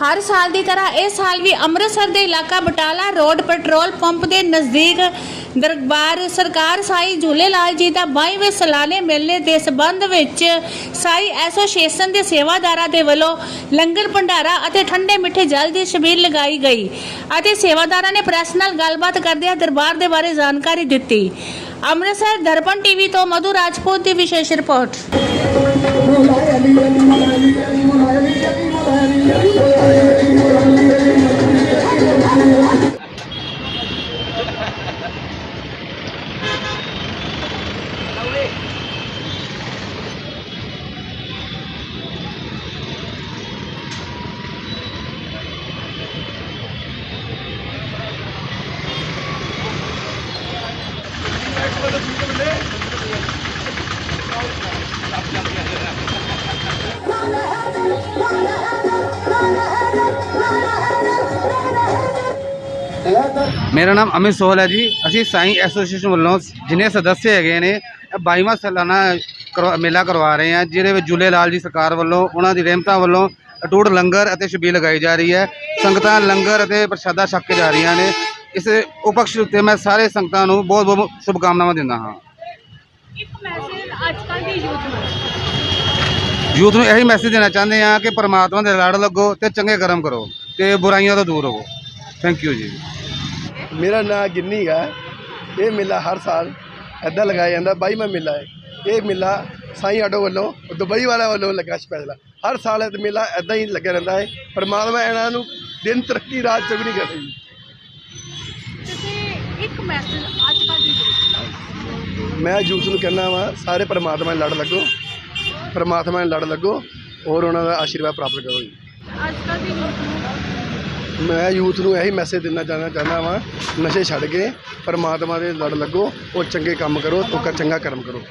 ਹਰ ਸਾਲ ਦੀ ਤਰ੍ਹਾਂ ਇਸ ਸਾਲ ਵੀ ਅੰਮ੍ਰਿਤਸਰ ਦੇ ਇਲਾਕਾ ਬਟਾਲਾ ਰੋਡ ਪੈਟਰੋਲ ਪੰਪ ਦੇ ਨਜ਼ਦੀਕ ਦਰਬਾਰ ਸਰਕਾਰ ਸਾਈ ਝੂਲੇ ਲਾਲ ਜੀ ਦਾ 22ਵੇਂ ਸਾਲਾਨੇ ਮੇਲੇ ਦੇ ਸਬੰਧ ਵਿੱਚ ਸਾਈ ਐਸੋਸੀਏਸ਼ਨ ਦੇ ਸੇਵਾਦਾਰਾਂ ਦੇ ਵੱਲੋਂ ਲੰਗਰ ਭੰਡਾਰਾ ਅਤੇ ਠੰਡੇ ਮਿੱਠੇ ਜਲ ਦੀ ਛਬੀਲ ਲਗਾਈ ਗਈ ਅਤੇ ਸੇਵਾਦਾਰਾਂ ਨੇ ਪ੍ਰੈਸ ਨਾਲ ਗੱਲਬਾਤ ਕਰਦਿਆਂ ਦਰਬਾਰ ਦੇ ਬਾਰੇ ਜਾਣਕਾਰੀ ਦਿੱਤੀ ਅੰਮ੍ਰਿਤਸਰ ਦਰਪਣ ਟੀਵੀ ਤੋਂ ਮਧੂ ਰਾਜਪੂਤ ਦੀ ਵਿਸ਼ੇਸ਼ ਰਿਪੋਰਟ ਮੇਰਾ ਨਾਮ ਅਮਿਤ ਸੋਹਲ ਹੈ ਜੀ। ਅਸੀਂ ਸਾਈ ਐਸੋਸੀਏਸ਼ਨ ਵੱਲੋਂ ਜਿੰਨੇ ਸਦੱਸ ਹੈਗੇ ਨੇ, ਇਹ 22ਵਾਂ ਸਾਲਾਨਾ ਮੇਲਾ ਕਰਵਾ ਰਹੇ ਹਾਂ, ਜਿਹਦੇ ਵਿੱਚ ਜੁਲੇ ਲਾਲ ਜੀ ਸਰਕਾਰ ਵੱਲੋਂ, ਉਹਨਾਂ ਦੀ ਰਹਿਮਤਾਂ ਵੱਲੋਂ ਅਟੂਟ ਲੰਗਰ ਅਤੇ ਛਬੀਲ ਲਗਾਈ ਜਾ ਰਹੀ ਹੈ। ਸੰਗਤਾਂ ਲੰਗਰ ਅਤੇ ਪ੍ਰਸ਼ਾਦਾ ਛਕ ਕੇ ਜਾ ਰਹੀਆਂ ਨੇ। ਇਸ ਉਪਕਸ਼ ਉੱਤੇ ਮੈਂ ਸਾਰੇ ਸੰਗਤਾਂ ਨੂੰ ਬਹੁਤ ਬਹੁਤ ਸ਼ੁਭਕਾਮਨਾਵਾਂ ਦਿੰਦਾ ਹਾਂ। ਇੱਕ ਮੈਸੇਜ ਅੱਜ ਕੱਲ ਦੀ ਯੂਥ ਨੂੰ। ਯੂਥ ਨੂੰ ਇਹੀ ਮੈਸੇਜ ਦੇਣਾ ਚਾਹੁੰਦੇ ਹਾਂ ਕਿ ਪਰਮਾਤਮਾ ਦੇ ਲੜ ਲੱਗੋ ਤੇ ਚੰਗੇ ਕਰਮ ਕਰੋ ਤੇ ਬੁਰਾਈਆਂ ਤੋਂ ਦੂਰ ਰਹੋ। ਥੈਂਕ ਯੂ ਜੀ। ਮੇਰਾ ਨਾਂ ਗਿੰਨੀ ਗਾ ਇਹ ਮੇਲਾ ਹਰ ਸਾਲ ਐਦਾਂ ਲਗਾਇਆ ਜਾਂਦਾ ਬਾਈਵਾਂ ਮੇਲਾ ਹੈ। ਇਹ ਮੇਲਾ ਸਾਈਂ ਆਟੋ ਵੱਲੋਂ ਦੁਬਈ ਵਾਲਿਆਂ ਵੱਲੋਂ ਲੱਗਾ ਸਪੈਸ਼ਲ ਹਰ ਸਾਲ ਇਹ ਮੇਲਾ ਐਦਾਂ ਹੀ ਲੱਗਿਆ ਰਹਿੰਦਾ ਹੈ। ਪਰਮਾਤਮਾ ਇਹਨਾਂ ਨੂੰ ਦਿਨ ਤਰੱਕੀ ਰਾਤ ਚੌਗਣੀ ਕਰੇ। ਤੁਸੀਂ ਇੱਕ ਮੈਸੇਜ ਅੱਜ ਕੱਲ ਦੀ ਮੈਂ ਯੂਥ ਨੂੰ ਕਹਿੰਦਾ ਵਾਂ ਸਾਰੇ ਪਰਮਾਤਮਾ ਨਾਲ ਲੜ ਲੱਗੋ। ਪਰਮਾਤਮਾ ਨਾਲ ਲੜ ਲੱਗੋ ਔਰ ਉਹਨਾਂ ਦਾ ਆਸ਼ੀਰਵਾਦ ਪ੍ਰਾਪਤ ਕਰੋ ਜੀ। ਅੱਜ ਕੱਲ ਦੀ ਯੂਥ ਨੂੰ ਮੈਂ ਯੂਥ ਨੂੰ ਇਹੀ ਮੈਸੇਜ ਦੇਣਾ ਚਾਹੁੰਦਾ ਚਾਹੁੰਦਾ ਵਾਂ ਨਸ਼ੇ ਛੱਡ ਕੇ ਪਰਮਾਤਮਾ ਦੇ ਲੜ ਲੱਗੋ ਔਰ ਚੰਗੇ ਕੰਮ ਕਰੋ ਔਰ ਚੰਗਾ ਕਰਮ ਕਰੋ।